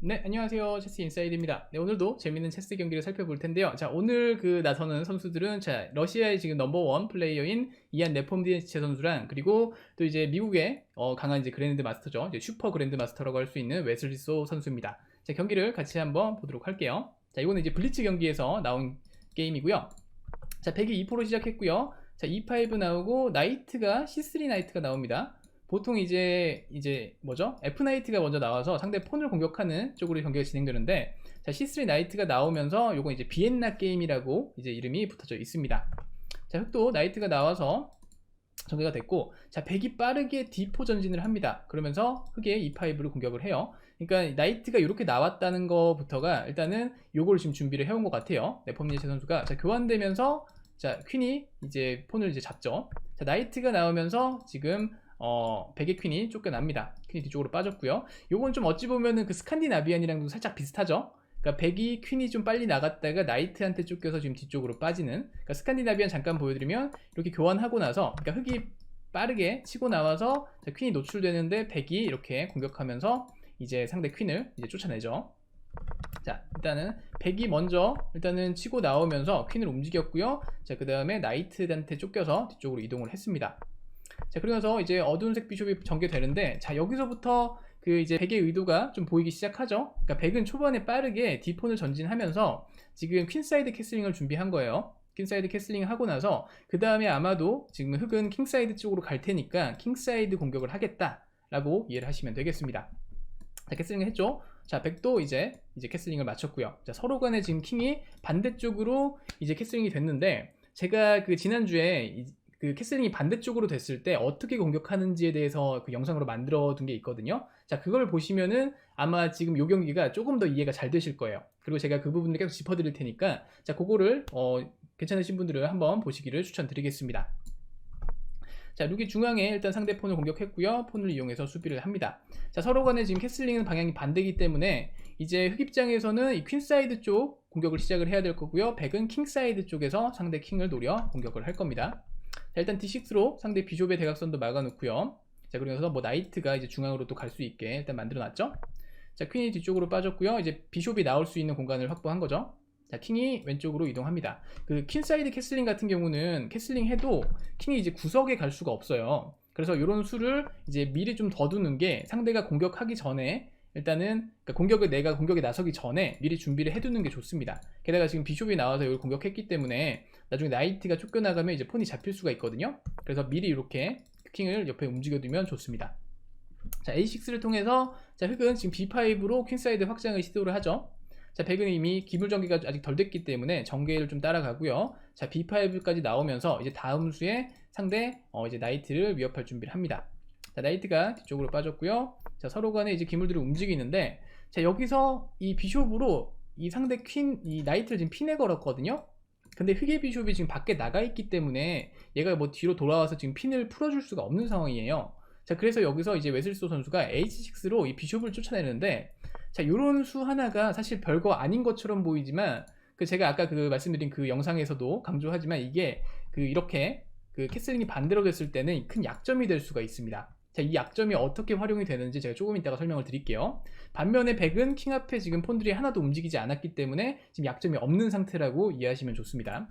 네, 안녕하세요. 체스 인사이드입니다. 네, 오늘도 재밌는 체스 경기를 살펴볼 텐데요. 자, 오늘 그 나서는 선수들은 자, 러시아의 지금 넘버원 플레이어인 이안 네폼디에체 선수랑 그리고 또 이제 미국의 어, 강한 이제 그랜드 마스터죠. 이제 슈퍼 그랜드 마스터라고 할 수 있는 웨슬리소 선수입니다. 자, 경기를 같이 한번 보도록 할게요. 자, 이거는 이제 블리츠 경기에서 나온 게임이고요. 자, 102 2%로 시작했고요. 자, E5 나오고 나이트가 C3 나이트가 나옵니다. 보통 이제 이제 뭐죠? F 나이트가 먼저 나와서 상대 폰을 공격하는 쪽으로 경기가 진행되는데 자 C3 나이트가 나오면서 요건 이제 비엔나 게임이라고 이제 이름이 붙어져 있습니다. 자 흑도 나이트가 나와서 전개가 됐고 자 백이 빠르게 D4 전진을 합니다. 그러면서 흑의 E5로 공격을 해요. 그러니까 나이트가 이렇게 나왔다는 것부터가 일단은 요거를 지금 준비를 해온 것 같아요. 네폼니체 선수가 자 교환되면서 자 퀸이 이제 폰을 이제 잡죠. 자 나이트가 나오면서 지금 어, 백의 퀸이 쫓겨납니다. 퀸이 뒤쪽으로 빠졌고요. 요건 좀 어찌 보면은 그 스칸디나비안이랑도 살짝 비슷하죠. 그러니까 백이 퀸이 좀 빨리 나갔다가 나이트한테 쫓겨서 지금 뒤쪽으로 빠지는. 그러니까 스칸디나비안 잠깐 보여드리면 이렇게 교환하고 나서 그러니까 흑이 빠르게 치고 나와서 자, 퀸이 노출되는데 백이 이렇게 공격하면서 이제 상대 퀸을 이제 쫓아내죠. 자 일단은 백이 먼저 일단은 치고 나오면서 퀸을 움직였고요. 자그 다음에 나이트한테 쫓겨서 뒤쪽으로 이동을 했습니다. 자 그러면서 이제 어두운색 비숍이 전개되는데 자 여기서부터 그 이제 백의 의도가 좀 보이기 시작하죠. 그러니까 백은 초반에 빠르게 디폰을 전진하면서 지금 퀸사이드 캐슬링을 준비한 거예요. 퀸사이드 캐슬링 하고 나서 그 다음에 아마도 지금 흑은 킹사이드 쪽으로 갈 테니까 킹사이드 공격을 하겠다 라고 이해를 하시면 되겠습니다. 자 캐슬링을 했죠. 자 백도 이제 이제 캐슬링을 마쳤고요. 자 서로 간에 지금 킹이 반대쪽으로 이제 캐슬링이 됐는데 제가 그 지난주에 그 캐슬링이 반대쪽으로 됐을 때 어떻게 공격하는지에 대해서 그 영상으로 만들어 둔 게 있거든요. 자, 그걸 보시면은 아마 지금 요 경기가 조금 더 이해가 잘 되실 거예요. 그리고 제가 그 부분을 계속 짚어 드릴 테니까 자, 그거를 어, 괜찮으신 분들은 한번 보시기를 추천드리겠습니다. 자, 룩이 중앙에 일단 상대 폰을 공격했고요. 폰을 이용해서 수비를 합니다. 자, 서로 간에 지금 캐슬링은 방향이 반대이기 때문에 이제 흑 입장에서는 이 퀸사이드 쪽 공격을 시작을 해야 될 거고요. 백은 킹사이드 쪽에서 상대 킹을 노려 공격을 할 겁니다. 자, 일단 D6로 상대 비숍의 대각선도 막아놓고요. 자, 그러면서 뭐 나이트가 이제 중앙으로 또 갈 수 있게 일단 만들어놨죠. 자, 퀸이 뒤쪽으로 빠졌고요. 이제 비숍이 나올 수 있는 공간을 확보한 거죠. 자, 킹이 왼쪽으로 이동합니다. 그 퀸사이드 캐슬링 같은 경우는 캐슬링 해도 킹이 이제 구석에 갈 수가 없어요. 그래서 이런 수를 이제 미리 좀 더 두는 게 상대가 공격하기 전에 일단은 그러니까 공격을 내가 공격에 나서기 전에 미리 준비를 해두는 게 좋습니다. 게다가 지금 비숍이 나와서 이걸 공격했기 때문에 나중에 나이트가 쫓겨나가면 이제 폰이 잡힐 수가 있거든요. 그래서 미리 이렇게 킹을 옆에 움직여두면 좋습니다. 자 A6를 통해서 자 흑은 지금 B5로 퀸사이드 확장을 시도를 하죠. 자 백은 이미 기물 전개가 아직 덜 됐기 때문에 전개를 좀 따라가고요. 자 B5까지 나오면서 이제 다음 수에 상대 어, 이제 나이트를 위협할 준비를 합니다. 자 나이트가 뒤쪽으로 빠졌고요. 자 서로 간에 이제 기물들이 움직이는데 자 여기서 이 비숍으로 이 상대 퀸 이 나이트를 지금 핀에 걸었거든요. 근데 흑의 비숍이 지금 밖에 나가 있기 때문에 얘가 뭐 뒤로 돌아와서 지금 핀을 풀어줄 수가 없는 상황이에요. 자, 그래서 여기서 이제 웨슬소 선수가 H6로 이 비숍을 쫓아내는데, 자, 요런 수 하나가 사실 별거 아닌 것처럼 보이지만, 그 제가 아까 그 말씀드린 그 영상에서도 강조하지만 이게 그 이렇게 그 캐슬링이 반대로 됐을 때는 큰 약점이 될 수가 있습니다. 자, 이 약점이 어떻게 활용이 되는지 제가 조금 이따가 설명을 드릴게요. 반면에 백은 킹 앞에 지금 폰들이 하나도 움직이지 않았기 때문에 지금 약점이 없는 상태라고 이해하시면 좋습니다.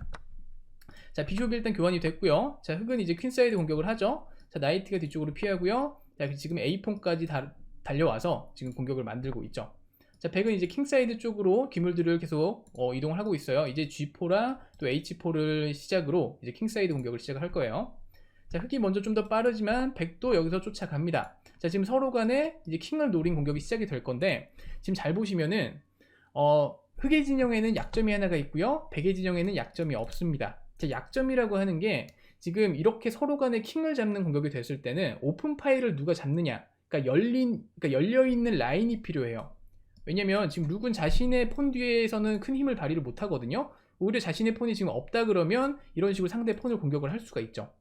자, 비숍이 일단 교환이 됐고요. 자, 흑은 이제 퀸사이드 공격을 하죠. 자, 나이트가 뒤쪽으로 피하고요. 자, 지금 A폰까지 다, 달려와서 지금 공격을 만들고 있죠. 자, 백은 이제 킹사이드 쪽으로 기물들을 계속 어, 이동을 하고 있어요. 이제 G4랑 또 H4를 시작으로 이제 킹사이드 공격을 시작을 할 거예요. 자, 흑이 먼저 좀 더 빠르지만 백도 여기서 쫓아갑니다. 자, 지금 서로 간에 이제 킹을 노린 공격이 시작이 될 건데 지금 잘 보시면은 어, 흑의 진영에는 약점이 하나가 있고요. 백의 진영에는 약점이 없습니다. 자, 약점이라고 하는 게 지금 이렇게 서로 간에 킹을 잡는 공격이 됐을 때는 오픈 파일을 누가 잡느냐. 그러니까 열린 그러니까 열려 있는 라인이 필요해요. 왜냐면 지금 룩은 자신의 폰 뒤에서는 큰 힘을 발휘를 못 하거든요. 오히려 자신의 폰이 지금 없다 그러면 이런 식으로 상대 폰을 공격을 할 수가 있죠.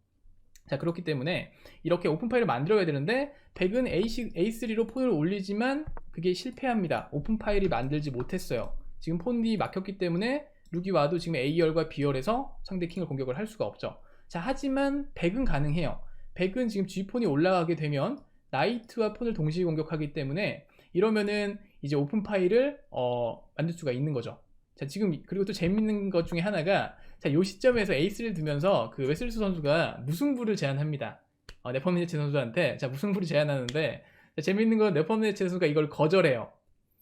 자 그렇기 때문에 이렇게 오픈 파일을 만들어야 되는데 백은 A3로 폰을 올리지만 그게 실패합니다. 오픈 파일이 만들지 못했어요. 지금 폰이 막혔기 때문에 룩이 와도 지금 A열과 B열에서 상대 킹을 공격을 할 수가 없죠. 자 하지만 백은 가능해요. 백은 지금 G폰이 올라가게 되면 나이트와 폰을 동시에 공격하기 때문에 이러면은 이제 오픈 파일을 어, 만들 수가 있는 거죠. 자, 지금 그리고 또 재밌는 것 중에 하나가 자, 요 시점에서 에이스를 두면서 그 웨슬리스 선수가 무승부를 제안합니다. 어, 네퍼미네체 선수한테 자, 무승부를 제안하는데 자, 재밌는 건 네퍼미네체 선수가 이걸 거절해요.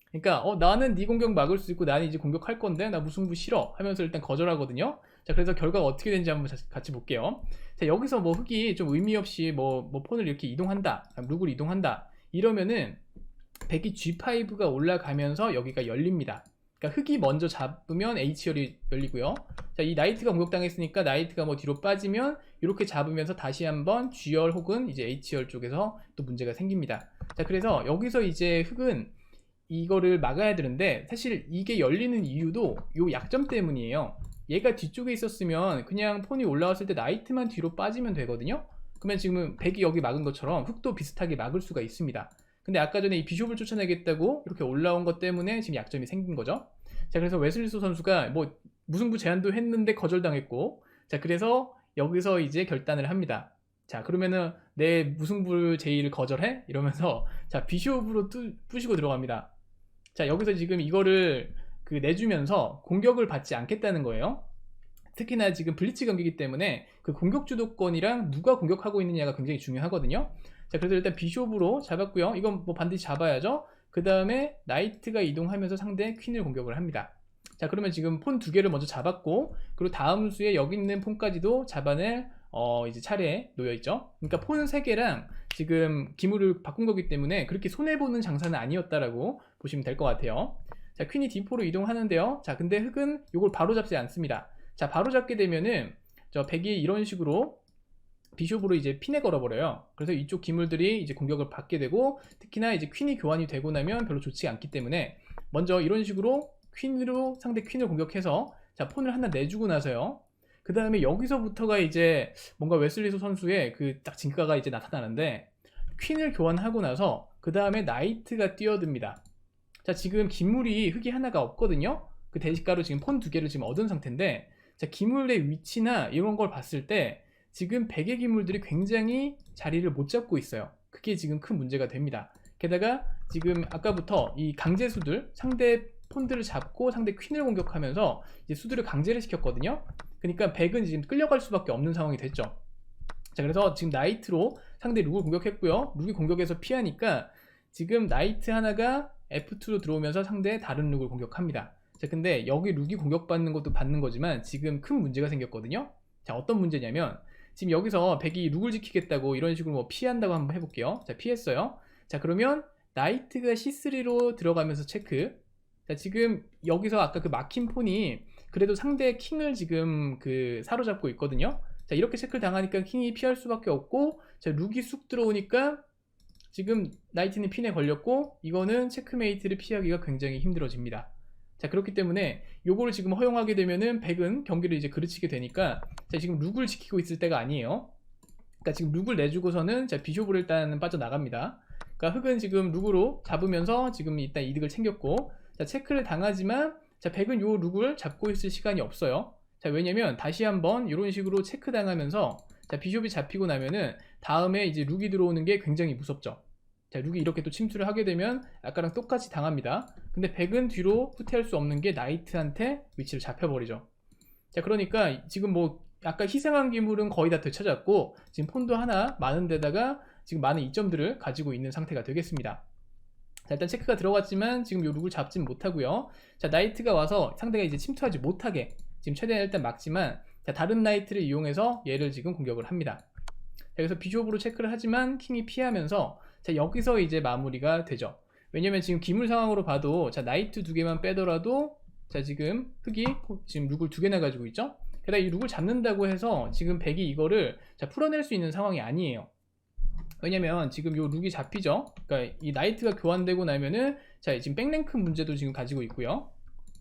그러니까 어, 나는 네 공격 막을 수 있고 나는 이제 공격할 건데 나 무승부 싫어 하면서 일단 거절하거든요. 자, 그래서 결과가 어떻게 되는지 한번 자- 같이 볼게요. 자, 여기서 뭐 흑이 좀 의미 없이 뭐, 뭐 폰을 이렇게 이동한다, 룩을 이동한다 이러면은 백이 G5가 올라가면서 여기가 열립니다. 그러니까 흑이 먼저 잡으면 H열이 열리고요. 자, 이 나이트가 공격당했으니까 나이트가 뭐 뒤로 빠지면 이렇게 잡으면서 다시 한번 G열 혹은 이제 H열 쪽에서 또 문제가 생깁니다. 자, 그래서 여기서 이제 흑은 이거를 막아야 되는데 사실 이게 열리는 이유도 요 약점 때문이에요. 얘가 뒤쪽에 있었으면 그냥 폰이 올라왔을 때 나이트만 뒤로 빠지면 되거든요. 그러면 지금 백이 여기 막은 것처럼 흑도 비슷하게 막을 수가 있습니다. 근데 아까 전에 이 비숍을 쫓아내겠다고 이렇게 올라온 것 때문에 지금 약점이 생긴 거죠. 자, 그래서 웨슬리스 선수가 뭐 무승부 제안도 했는데 거절당했고, 자, 그래서 여기서 이제 결단을 합니다. 자, 그러면은 내 무승부 제의를 거절해? 이러면서 자, 비숍으로 뚜, 부시고 들어갑니다. 자, 여기서 지금 이거를 그 내주면서 공격을 받지 않겠다는 거예요. 특히나 지금 블리츠 경기이기 때문에 그 공격 주도권이랑 누가 공격하고 있느냐가 굉장히 중요하거든요. 자, 그래서 일단 비숍으로 잡았고요. 이건 뭐 반드시 잡아야죠. 그 다음에 나이트가 이동하면서 상대 퀸을 공격을 합니다. 자, 그러면 지금 폰 두 개를 먼저 잡았고, 그리고 다음 수에 여기 있는 폰까지도 잡아낼 어, 이제 차례에 놓여 있죠. 그러니까 폰 세 개랑 지금 기물을 바꾼 거기 때문에 그렇게 손해 보는 장사는 아니었다라고 보시면 될 것 같아요. 자, 퀸이 D4로 이동하는데요. 자, 근데 흑은 이걸 바로 잡지 않습니다. 자, 바로 잡게 되면은 저 백이 이런 식으로 비숍으로 이제 핀에 걸어버려요. 그래서 이쪽 기물들이 이제 공격을 받게 되고 특히나 이제 퀸이 교환이 되고 나면 별로 좋지 않기 때문에 먼저 이런 식으로 퀸으로 상대 퀸을 공격해서 자 폰을 하나 내주고 나서요. 그 다음에 여기서부터가 이제 뭔가 웨슬리소 선수의 그 딱 진가가 이제 나타나는데 퀸을 교환하고 나서 그 다음에 나이트가 뛰어듭니다. 자 지금 기물이 흑이 하나가 없거든요. 그 대식가로 지금 폰 두 개를 지금 얻은 상태인데 자 기물의 위치나 이런 걸 봤을 때 지금 백의 기물들이 굉장히 자리를 못 잡고 있어요. 그게 지금 큰 문제가 됩니다. 게다가 지금 아까부터 이 강제 수들 상대 폰들을 잡고 상대 퀸을 공격하면서 이제 수들을 강제를 시켰거든요. 그러니까 백은 지금 끌려갈 수밖에 없는 상황이 됐죠. 자 그래서 지금 나이트로 상대 룩을 공격했고요. 룩이 공격해서 피하니까 지금 나이트 하나가 F2로 들어오면서 상대 다른 룩을 공격합니다. 자 근데 여기 룩이 공격받는 것도 받는 거지만 지금 큰 문제가 생겼거든요. 자 어떤 문제냐면 지금 여기서 백이 룩을 지키겠다고 이런 식으로 뭐 피한다고 한번 해볼게요. 자, 피했어요. 자, 그러면 나이트가 C3로 들어가면서 체크. 자, 지금 여기서 아까 그 막힌 폰이 그래도 상대 킹을 지금 그 사로잡고 있거든요. 자, 이렇게 체크를 당하니까 킹이 피할 수밖에 없고, 자, 룩이 쑥 들어오니까 지금 나이트는 핀에 걸렸고, 이거는 체크메이트를 피하기가 굉장히 힘들어집니다. 자 그렇기 때문에 요거를 지금 허용하게 되면은 백은 경기를 이제 그르치게 되니까 자 지금 룩을 지키고 있을 때가 아니에요. 그러니까 지금 룩을 내주고서는 자 비숍으로 일단 빠져나갑니다. 그러니까 흑은 지금 룩으로 잡으면서 지금 일단 이득을 챙겼고 자 체크를 당하지만 자 백은 요 룩을 잡고 있을 시간이 없어요. 자 왜냐면 다시 한번 이런 식으로 체크 당하면서 자 비숍이 잡히고 나면은 다음에 이제 룩이 들어오는 게 굉장히 무섭죠. 자, 룩이 이렇게 또 침투를 하게 되면 아까랑 똑같이 당합니다. 근데 백은 뒤로 후퇴할 수 없는 게 나이트한테 위치를 잡혀버리죠. 자, 그러니까 지금 뭐 아까 희생한 기물은 거의 다 되찾았고 지금 폰도 하나 많은 데다가 지금 많은 이점들을 가지고 있는 상태가 되겠습니다. 자, 일단 체크가 들어갔지만 지금 요 룩을 잡진 못하고요. 자, 나이트가 와서 상대가 이제 침투하지 못하게 지금 최대한 일단 막지만 자, 다른 나이트를 이용해서 얘를 지금 공격을 합니다. 자, 그래서 비숍으로 체크를 하지만 킹이 피하면서 자, 여기서 이제 마무리가 되죠. 왜냐면 지금 기물 상황으로 봐도 자, 나이트 두 개만 빼더라도 자, 지금 흑이 지금 룩을 두 개나 가지고 있죠. 게다가 이 룩을 잡는다고 해서 지금 백이 이거를 자, 풀어낼 수 있는 상황이 아니에요. 왜냐면 지금 요 룩이 잡히죠. 그러니까 이 나이트가 교환되고 나면은 자, 지금 백랭크 문제도 지금 가지고 있고요.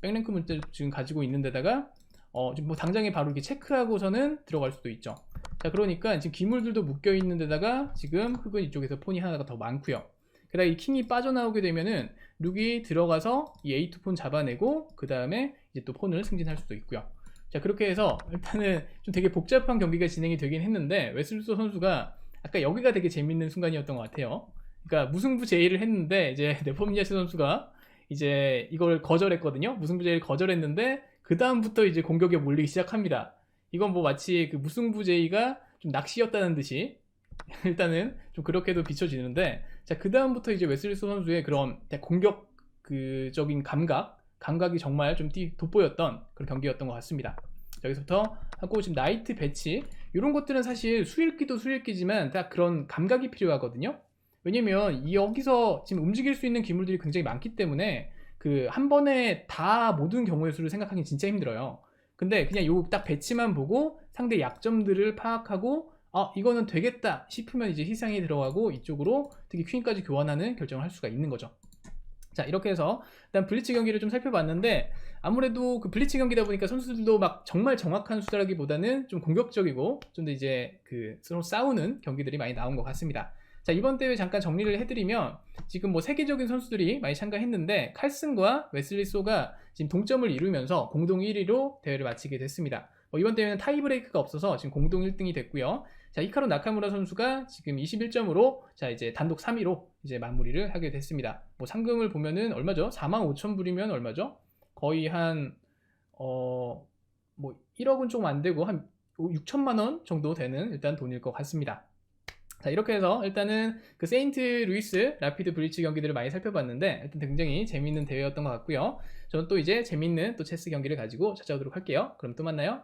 백랭크 문제도 지금 가지고 있는 데다가 어, 뭐 당장에 바로 이렇게 체크하고서는 들어갈 수도 있죠. 자, 그러니까 지금 기물들도 묶여 있는 데다가 지금 흑은 이쪽에서 폰이 하나가 더 많고요. 그 다음 이 킹이 빠져나오게 되면은 룩이 들어가서 이 A2 폰 잡아내고 그 다음에 이제 또 폰을 승진할 수도 있고요. 자 그렇게 해서 일단은 좀 되게 복잡한 경기가 진행이 되긴 했는데 웨슬소 선수가 아까 여기가 되게 재밌는 순간이었던 것 같아요. 그러니까 무승부 제의를 했는데 이제 네포미니아스 선수가 이제 이걸 거절했거든요. 무승부 제의를 거절했는데 그 다음부터 이제 공격에 몰리기 시작합니다. 이건 뭐 마치 그 무승부 제의가 좀 낚시였다는 듯이 일단은 좀 그렇게도 비춰지는데 자 그 다음부터 이제 웨슬리소 선수의 그런 공격 그적인 감각 감각이 정말 좀 띠- 돋보였던 그런 경기였던 것 같습니다. 자, 여기서부터 하고 지금 나이트 배치 이런 것들은 사실 수일기도 수일기지만 다 그런 감각이 필요하거든요. 왜냐면 이 여기서 지금 움직일 수 있는 기물들이 굉장히 많기 때문에 그 한 번에 다 모든 경우의 수를 생각하기 진짜 힘들어요. 근데 그냥 요 딱 배치만 보고 상대 약점들을 파악하고 아 이거는 되겠다 싶으면 이제 희상이 들어가고 이쪽으로 특히 퀸까지 교환하는 결정을 할 수가 있는 거죠. 자 이렇게 해서 일단 블리츠 경기를 좀 살펴봤는데 아무래도 그 블리츠 경기다 보니까 선수들도 막 정말 정확한 수라기보다는 좀 공격적이고 좀 더 이제 그 서로 싸우는 경기들이 많이 나온 것 같습니다. 자 이번 대회 잠깐 정리를 해드리면 지금 뭐 세계적인 선수들이 많이 참가했는데 칼슨과 웨슬리 소가 지금 동점을 이루면서 공동 1위로 대회를 마치게 됐습니다. 뭐 이번 대회는 타이브레이크가 없어서 지금 공동 1등이 됐고요. 자 이카로 나카무라 선수가 지금 21점으로 자 이제 단독 3위로 이제 마무리를 하게 됐습니다. 뭐 상금을 보면은 얼마죠? 4만 5천 불이면 얼마죠? 거의 한 어 뭐 1억은 조금 안 되고 한 6천만 원 정도 되는 일단 돈일 것 같습니다. 자 이렇게 해서 일단은 그 세인트 루이스 라피드 브리치 경기들을 많이 살펴봤는데 일단 굉장히 재밌는 대회였던 것 같고요. 저는 또 이제 재밌는 또 체스 경기를 가지고 찾아오도록 할게요. 그럼 또 만나요.